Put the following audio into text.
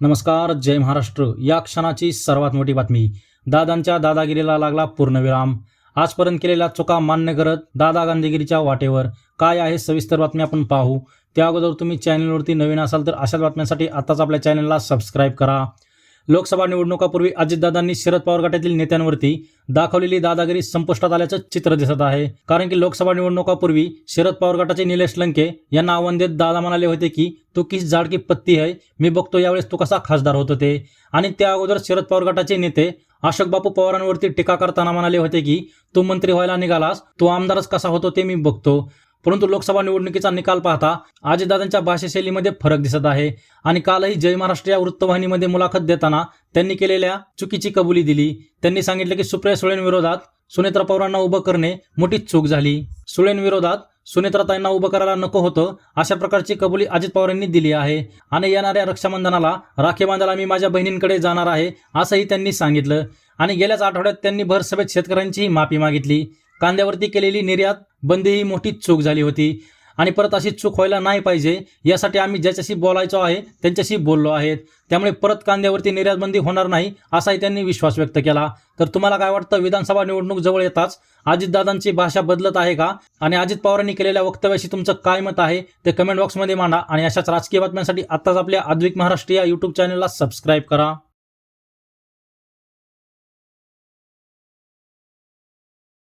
नमस्कार जय महाराष्ट्र. या क्षणाची सर्वात मोठी बातमी. दादांच्या दादागिरीला लागला पूर्णविराम आजपर्यंत केलेल्या चुका मान्य करत दादा गांधीगिरीच्या वाटेवर काय आहे सविस्तर बातमी आपण पाहू. त्या अगोदर तुम्ही चॅनलवरती नवीन असाल तर अशाच बातम्यांसाठी आताच आपल्या चॅनलला सबस्क्राईब करा. लोकसभा निवडणुकापूर्वी अजितदादांनी शरद पवार गटातील नेत्यांवरती दाखवलेली दादागिरी संपुष्टात आल्याचं चित्र दिसत आहे. कारण की लोकसभा निवडणुकापूर्वी शरद पवार गटाचे निलेश लंके यांना आव्हान देत दादा म्हणाले होते की तू किस जाडकी पत्ती आहे मी बघतो यावेळेस तू कसा खासदार होत होते आणि त्या अगोदर शरद पवार गटाचे नेते अशोक बापू पवारांवरती टीका करताना म्हणाले होते की तू मंत्री व्हायला निघालास तू आमदारच कसा होतो ते मी बघतो. परंतु लोकसभा निवडणुकीचा निकाल पाहता अजितदादांच्या भाषाशैलीमध्ये फरक दिसत आहे. आणि कालही जय महाराष्ट्र या वृत्तवाहिनीमध्ये मुलाखत देताना त्यांनी केलेल्या चुकीची कबुली दिली. त्यांनी सांगितले की सुप्रिया सुळेंविरोधात सुनेत्रा पवारांना उभं करणे मोठी चूक झाली. सुळेंविरोधात सुनेत्राताईंना उभं करायला नको होतं अशा प्रकारची कबुली अजित पवारांनी दिली आहे. आणि येणाऱ्या रक्षाबंधनाला राखी बांधायला मी माझ्या बहिणींकडे जाणार आहे असंही त्यांनी सांगितलं. आणि गेल्याच आठवड्यात त्यांनी भर सभेत शेतकऱ्यांचीही माफी मागितली. कांद्यावरती केलेली निर्यात बंदी ही मोठी चूक झाली होती. आणि परत अशी चूक व्हायला नाही पाहिजे यासाठी आम्ही ज्याच्याशी बोलायचो आहे त्यांच्याशी बोललो आहेत. त्यामुळे परत कांद्यावरती निर्यात बंदी होणार नाही असाही त्यांनी विश्वास व्यक्त केला. तर तुम्हाला काय वाटतं विधानसभा निवडणूक जवळ येताच अजितदादांची भाषा बदलत आहे का? आणि अजित पवारांनी केलेल्या वक्तव्याशी तुमचं काय मत आहे ते कमेंट बॉक्समध्ये मांडा. आणि अशाच राजकीय बातम्यांसाठी आत्ताच आपल्या अद्विक महाराष्ट्र या यूट्यूब चॅनलला सबस्क्राईब करा.